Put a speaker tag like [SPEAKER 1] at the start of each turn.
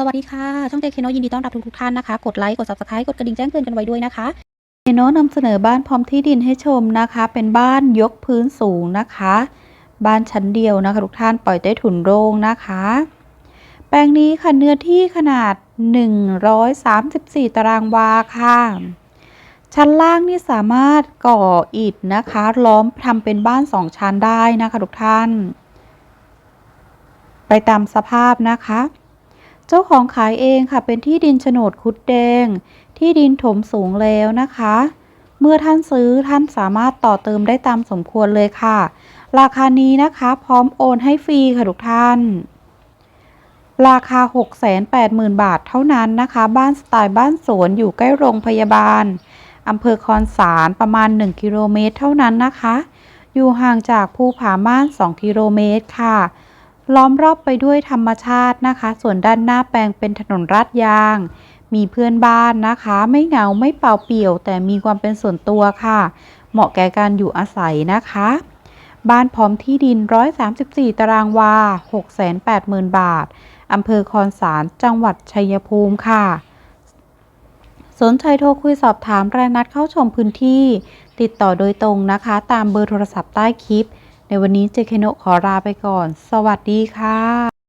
[SPEAKER 1] สวัสดีค่ะ ช่องเจเคโนยินดีต้อนรับทุกทุกท่านนะคะ กดไลค์ กด subscribe กดกระดิ่งแจ้งเตือนกันไว้ด้วยนะคะเจโนนำเสนอบ้านพร้อมที่ดินให้ชมนะคะ เป็นบ้านยกพื้นสูงนะคะ บ้านชั้นเดียวนะคะทุกท่านปล่อยใต้ถุนโรงนะคะ แปลงนี้ค่ะเนื้อที่ขนาด 134 ตารางวาค่ะ ชั้นล่างนี่สามารถก่ออิฐนะคะ ล้อมทำเป็นบ้านสองชั้นได้นะคะทุกท่าน ไปตามสภาพนะคะ เจ้าของขายเองค่ะเป็นที่ดินโฉนดคุดแดง ที่ดินถมสูงแล้วนะคะ เมื่อท่านซื้อท่านสามารถต่อเติมได้ตามสมควรเลยค่ะ ราคานี้นะคะพร้อมโอนให้ฟรีค่ะทุกท่าน ราคา 680,000 บาทเท่านั้นนะคะ บ้านสไตล์บ้านสวนอยู่ใกล้โรงพยาบาลอำเภอคอนสารประมาณ 1 กิโลเมตรเท่านั้นนะคะ อยู่ห่างจากภูผาม่าน 2 กิโลเมตรค่ะ ล้อมรอบไปด้วยธรรมชาตินะคะ ส่วนด้านหน้าแปลงเป็นถนนลาดยาง มีเพื่อนบ้านนะคะ ไม่เหงาไม่เปล่าเปี่ยว แต่มีความเป็นส่วนตัวค่ะ เหมาะแก่การอยู่อาศัยนะคะ บ้านพร้อมที่ดิน 134 ตารางวา 680,000 บาท อำเภอคอนสาร จังหวัดชัยภูมิค่ะ สนใจโทรคุยสอบถามรายนัดเข้าชมพื้นที่ ติดต่อโดยตรงนะคะ ตามเบอร์โทรศัพท์ใต้คลิป ในวันนี้เจเคโนขอลาไปก่อน สวัสดีค่ะ